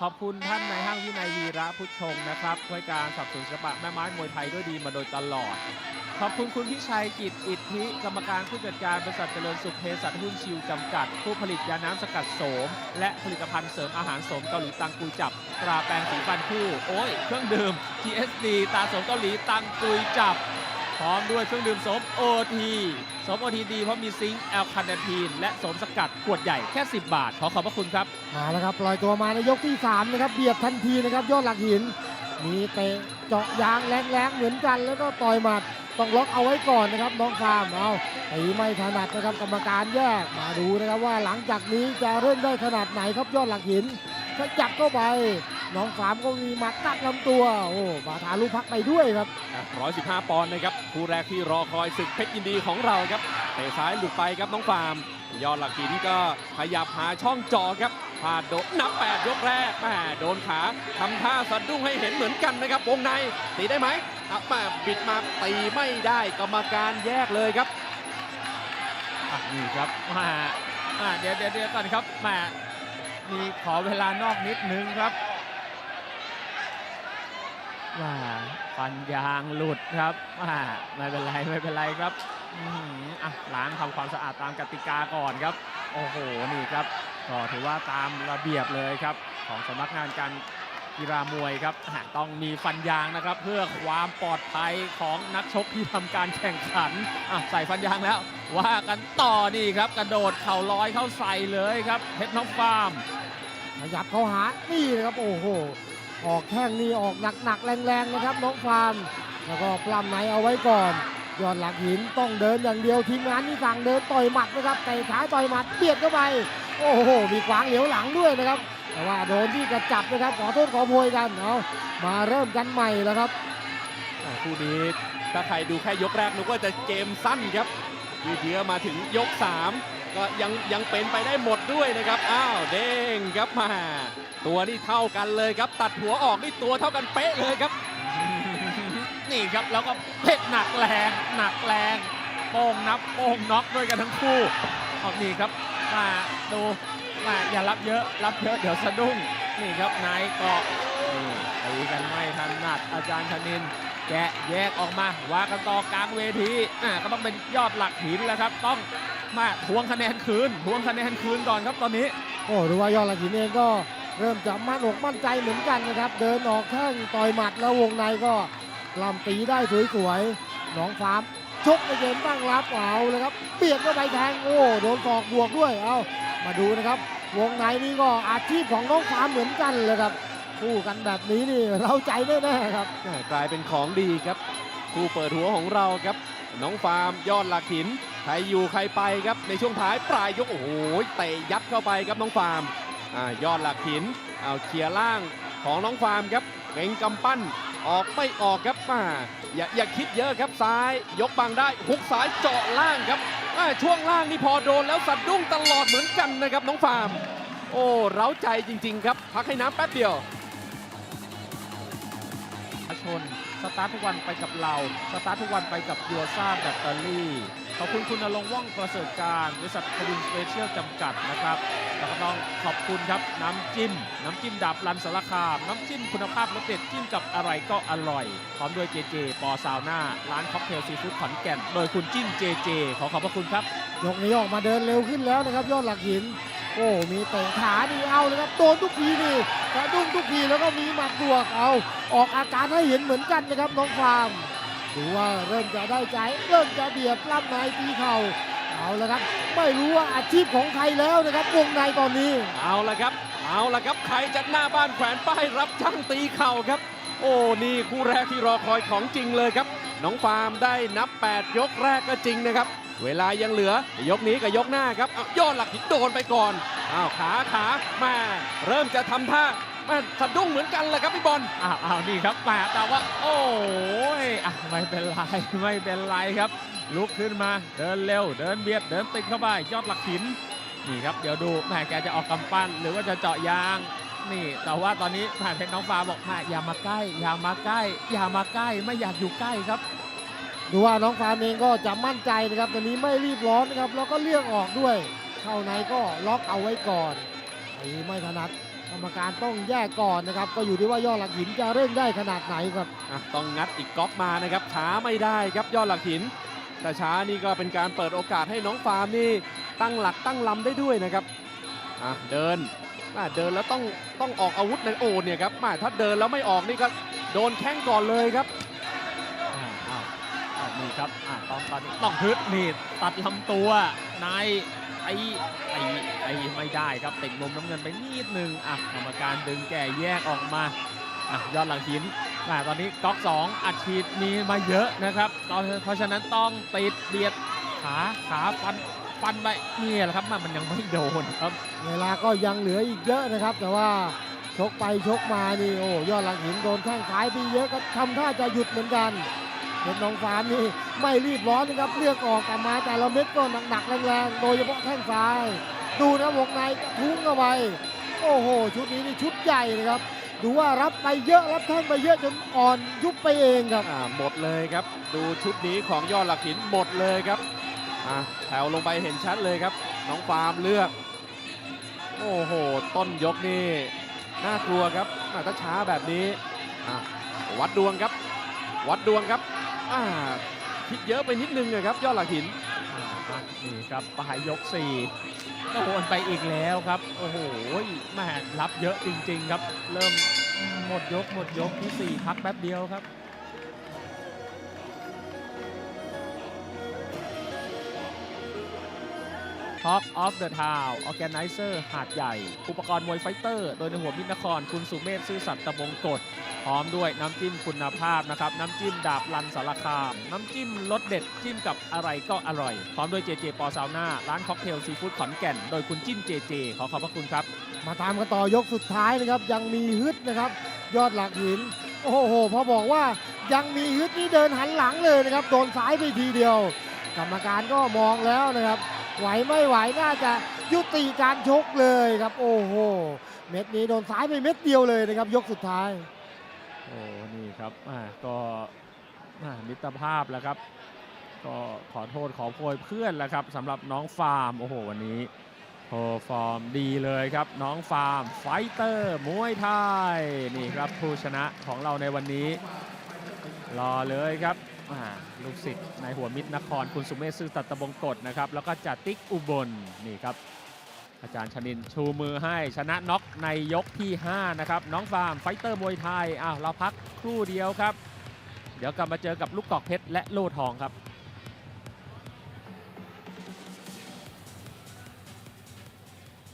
ขอบคุณท่านนายห้างวินัยวีระพุทธชงนะครับให้การสับสนุนศิลปะแม่ไม้มวยไทยด้วยดีมาโดยตลอด ขอบคุณคุณพิชัยกิจอิทธิกรรมการผู้จัดการบริษัทเจริญสุขเภสัชหุ้นชิวจำกัด ผู้ผลิตยาน้ำสกัดโสม และผลิตภัณฑ์เสริมอาหารโสมเกาหลีตังกุยจับ ตราแปรงสีฟันคู่ โอ้ย เครื่องดื่ม TSD ตาโสมเกาหลีตังกุยจับ พร้อมด้วยเครื่องดื่มสมโอทีสมโอทีดีเพราะมีซิงค์แอลคาเนทีน และสมสกัดขวดใหญ่แค่ 10 บาท ขอขอบพระคุณครับ มาแล้วครับปล่อยตัวมาในยกที่3นะครับเบียดทันทีนะครับยอดหลักหิน มีเตะเจาะยางแรงๆเหมือนกัน แล้วก็ต่อยหมัดต้องล็อกเอาไว้ก่อนนะครับน้องฟาร์มเอาตีไม่ถนัดนะครับกรรมการแยกมาดูนะครับว่าหลังจากนี้จะเล่นได้ขนาดไหนครับยอดหลักหินถ้าจับเข้าไป น้องฟาร์มก็มีหมัดตัดลำตัว โอ้บาทาลูกพักไปด้วยครับ 115 ปอนด์นะครับคู่แรกที่รอคอยศึกเพชรยินดีของเราครับเตะซ้ายหลุดไปครับน้องฟาร์ม ยอดหลักหินก็ขยับหาช่องจอครับพลาดโดนนับ 8 ยกแรกแหมโดนขาทำท่าสะดุ้งให้เห็นเหมือนกันนะครับวงในตีได้ไหมอะแมาบิดมาตีไม่ได้กรรมการแยกเลยครับอะนี่ครับมาอะเดี๋ยวเดี๋ยวเดี๋ยวก่อนครับแหมามีขอเวลานอกนิดนึงครับ ว่าฟันยางหลุดครับว่าไม่เป็นไรไม่เป็นไรครับอะล้างทำความสะอาดตามกติกาก่อนครับ โอ้โหนี่ครับก็ถือว่าตามระเบียบเลยครับ ของสำนักงานการกีฬามวยครับต้องมีฟันยางนะครับ เพื่อความปลอดภัยของนักชกที่ทำการแข่งขันอะใส่ฟันยางแล้ว ว่ากันต่อนี่ครับ กระโดดเข่าลอยเข้าใส่เลยครับเพชรน้องฟาร์ม ขยับเข้าหานี่นะครับโอ้โห ออกแข้งนี่ออกหนักๆแรงๆนะครับน้องฟาร์มแล้วก็ปล้ำไหนเอาไว้ก่อนยอดหลักหินต้องเดินอย่างเดียวทีมงานนี่สั่งเดินต่อยหมัดนะครับเตะขาต่อยหมัดเบียดเข้าไปโอ้โหมีขวางเหลียวหลังด้วยนะครับ แต่ว่าโดนที่กระจับนะครับขอโทษขอโพยกันเอามาเริ่มกันใหม่แล้วครับคู่นี้ถ้าใครดูแค่ยกแรกนึกว่าจะเกมสั้นครับยืดเยื้อมาถึงยก 3 ก็ยังยังเป็นไปได้หมดด้วยนะครับอ้าวเด้งครับมา ตัวนี่เท่ากันเลยครับ ตัดหัวออกนี่ตัวเท่ากันเป๊ะเลยครับ นี่ครับแล้วก็เผ็ดหนักแรงหนักแรงโป้งนับโป้งน็อกด้วยกันทั้งคู่เอานี่ครับมาดูมาอย่ารับเยอะรับเยอะเดี๋ยวสะดุ้งนี่ครับนายเกาะนี่ตีกันไม่ถนัดอาจารย์ธนินแกะแยกออกมาว่ากันต่อกลางเวทีอ่าก็ต้องเป็นยอดหลักหินแล้วครับ ต้อง มาทวงคะแนนคืนทวงคะแนนคืนก่อนครับตอนนี้ โอ้ดูว่ายอดหลักหินเองก็เริ่มจะมั่นอกมั่นใจเหมือนกันนะครับ เดินออกแข้งต่อยหมัดแล้ววงในก็ลำตีได้สวยๆน้องฟาร์มชกในเกมตั้งรับเอาเลยครับเบียดเข้าไปแทงโอ้โดนศอกบวกด้วยเอามาดูนะครับ วงในนี่ก็อาชีพของน้องฟาร์มเหมือนกันเลยครับคู่กันแบบนี้นี่เราใจแน่ๆครับอ่ากลายเป็นของดีครับคู่เปิดหัวของเราครับ น้องฟาร์มยอดหลักหิน ใครอยู่ใครไปครับในช่วงท้ายปลายยกโอ้โหเตะยัดเข้าไปครับน้องฟาร์มอ่ายอดหลักหินเอาเคลียร์ล่างของน้องฟาร์มครับเก่งกำปั้นออกไม่ออกครับมาอย่าอย่าคิดเยอะครับซ้าย ยกบังได้หุกซ้ายเจาะล่างครับช่วงล่างนี่พอโดนแล้วสะดุ้งตลอดเหมือนกันนะครับน้องฟาร์ม โอ้เร้าใจจริง ๆ ครับ พักให้น้ำแป๊บเดียวชน สตาร์ททุกวันไปกับเรา สตาร์ททุกวันไปกับยัวซ่าแบตเตอรี่ ขอบคุณคุณนรงว่องประเสริฐการบริษัทควินสเปเชียลจำกัดนะครับแล้วก็ต้องขอบคุณครับน้ำจิ้ม น้ำจิ้มดับรันสารคาม น้ำจิ้มคุณภาพรสเด็ดจิ้มกับอะไรก็อร่อย พร้อมด้วยเจเจปอซาวน่าร้านค็อกเทลซีฟู้ดขอนแก่น โดยคุณจิ้มเจเจขอขอบพระคุณครับ ยกนี้ออกมาเดินเร็วขึ้นแล้วนะครับ ยอดหลักหิน โอ้ มีเตะขานี่เอาเลยครับโดนทุกทีนี่กระดุ้งทุกทีแล้วก็มีหมัดบวกเอา ออกอาการให้เห็นเหมือนกันนะครับน้องฟาร์ม ดูว่าเริ่มจะได้ใจ เริ่มจะเบียดปล้ำในตีเข่าเอาละครับ ไม่รู้ว่าอาชีพของใครแล้วนะครับวงในตอนนี้ เอาละครับ เอาละครับ ใครจะหน้าบ้านแขวนป้ายรับช่างตีเข่าครับ โอ้นี่คู่แรกที่รอคอยของจริงเลยครับ น้องฟาร์มได้นับ 8 ยกแรกก็จริงนะครับ เวลายังเหลือยกนี้กับยกหน้าครับเอายอดหลักหินโดนไปก่อนอ้าวขาขาแมาเริ่มจะทำท่า ม่สะดุ้งเหมือนกันเลยครับพี่บอลอ้าวอ้าวนี่ครับแหมแต่ว่า โอ้ยอะไม่เป็นไรไม่เป็นไรครับ ลุกขึ้นมาเดินเร็ว เดินเบียดเดินติดเข้าไปยอดหลักหินนี่ครับเดี๋ยวดูแหมแกจะออกกำปั้น หรือว่าจะเจาะยางนี่ แต่ว่าตอนนี้แหมเพชรน้องฟ้าบอกแหมอย่ามาใกล้ อย่ามาใกล้ อย่ามาใกล้ไม่อยากอยู่ใกล้ครับ ดูว่าน้องฟาร์มเองก็จะมั่นใจนะครับตอนนี้ไม่รีบร้อนนะครับแล้วก็เลี่ยงออกด้วย เข้าในก็ล็อกเอาไว้ก่อนตีไม่ถนัด กรรมการต้องแยกก่อนนะครับ ก็อยู่ที่ว่ายอดหลักหินจะเร่งได้ขนาดไหนครับ อะต้องงัดอีกก๊อกมานะครับช้าไม่ได้ครับยอดหลักหิน แต่ช้านี่ก็เป็นการเปิดโอกาสให้น้องฟาร์มนี่ตั้งหลักตั้งลำได้ด้วยนะครับอะเดินอะเดินแล้วต้องต้องออกอาวุธในโอเนี่ยครับมาถ้าเดินแล้วไม่ออกนี่ก็โดนแข้งก่อนเลยครับ อ่าอ้าวอ้าวนี่ครับอ่าตอนตอนนี้ต้องฮึดนี่ตัดลำตัว นายไอ้ไอ้ไอ้ไม่ได้ครับติดลมน้ำเงินไปนิดนึงอะกรรมการดึงแก่แยกออกมาอะยอดหลังหินอ่ตอนนี้ก๊อกสองอัดฉีดมีมาเยอะนะครับตอนเพราะฉะนั้นต้องติดเบียดขาขาฟันฟันไปนี่แหละครับมันยังไม่โดนครับเวลาก็ยังเหลืออีกเยอะนะครับ แต่ว่าชกไปชกมานี่โอ้ยอดหลักหินโดนแข้งซ้ายไปเยอะก็ทำท่าจะหยุดเหมือนกัน เพชรน้องฟาร์มนี่ไม่รีบร้อนนะครับเลือกออกกลับมาแต่ละเม็ดก็หนักๆแรงๆโดยเฉพาะแข้งซ้าย ดูนะวงในทุ่งเข้าไปโอ้โห ชุดนี้นี่ชุดใหญ่นะครับดูว่ารับไปเยอะรับแท่งไปเยอะจนอ่อนยุบไปเองครับหมดเลยครับ ดูชุดนี้ของยอดหลักหินหมดเลยครับอ่าแถวลงไปเห็นชัดเลยครับ น้องฟาร์มเลือก โอ้โห ต้นยกนี่น่ากลัวครับอ่าถ้าช้าแบบนี้อะวัดดวงครับ วัดดวงครับ อ่าคิดเยอะไปนิดนึงนะครับ ยอดหลักหินนี่ครับปลายยก4โดนไปอีกแล้วครับ โอ้โหแม่รับเยอะจริง ๆ ครับ เริ่มหมดยกหมดยกที่4พักแป๊บเดียวครับ Talk of the Town Organizer หาดใหญ่ อุปกรณ์มวยไฟเตอร์ โดยในหัวมิตรนคร คุณสุเมธซื่อสัตย์ตะบงกฎพร้อมด้วยน้ำจิ้มคุณภาพนะครับ น้ำจิ้มดาบลันสารคาม น้ำจิ้มรสเด็ด จิ้มกับอะไรก็อร่อย พร้อมด้วยเจเจปอซาวน่าร้านค็อกเทลซีฟู้ดขอนแก่น โดยคุณจิ้มเจเจ ขอขอบพระคุณครับ มาตามกันต่อยกสุดท้ายนะครับ ยังมีฮึดนะครับ ยอดหลักหิน โอ้โห พอบอกว่ายังมีฮึดนี่เดินหันหลังเลยนะครับ โดนซ้ายไปทีเดียว กรรมการก็มองแล้วนะครับ ไหวไม่ไหวน่าจะยุติการชกเลยครับ โอ้โห เม็ดนี้โดนซ้ายไปเม็ดเดียวเลยนะครับ ยกสุดท้าย โอ้ นี่ครับอ่าก็อ่ามิตรภาพแล้วครับ ก็ขอโทษขอโพยเพื่อนแล้วครับสำหรับน้องฟาร์ม โอ้โห วันนี้โชว์ฟอร์มดีเลยครับ น้องฟาร์ม ไฟเตอร์มวยไทย นี่ครับผู้ชนะของเราในวันนี้ รอเลยครับ ลูกศิษย์ในหัวมิตรนครคุณสุเมธซื่อตัตบงกฎนะครับ แล้วก็จัดติ๊กอุบลนี่ครับ อาจารย์ชนินชูมือให้ชนะน็อกในยกที่ 5 นะครับ น้องฟาร์มไฟเตอร์มวยไทยอ้าวเราพักครู่เดียวครับ เดี๋ยวกลับมาเจอกับลูกกอกเพชรและโลทองครับ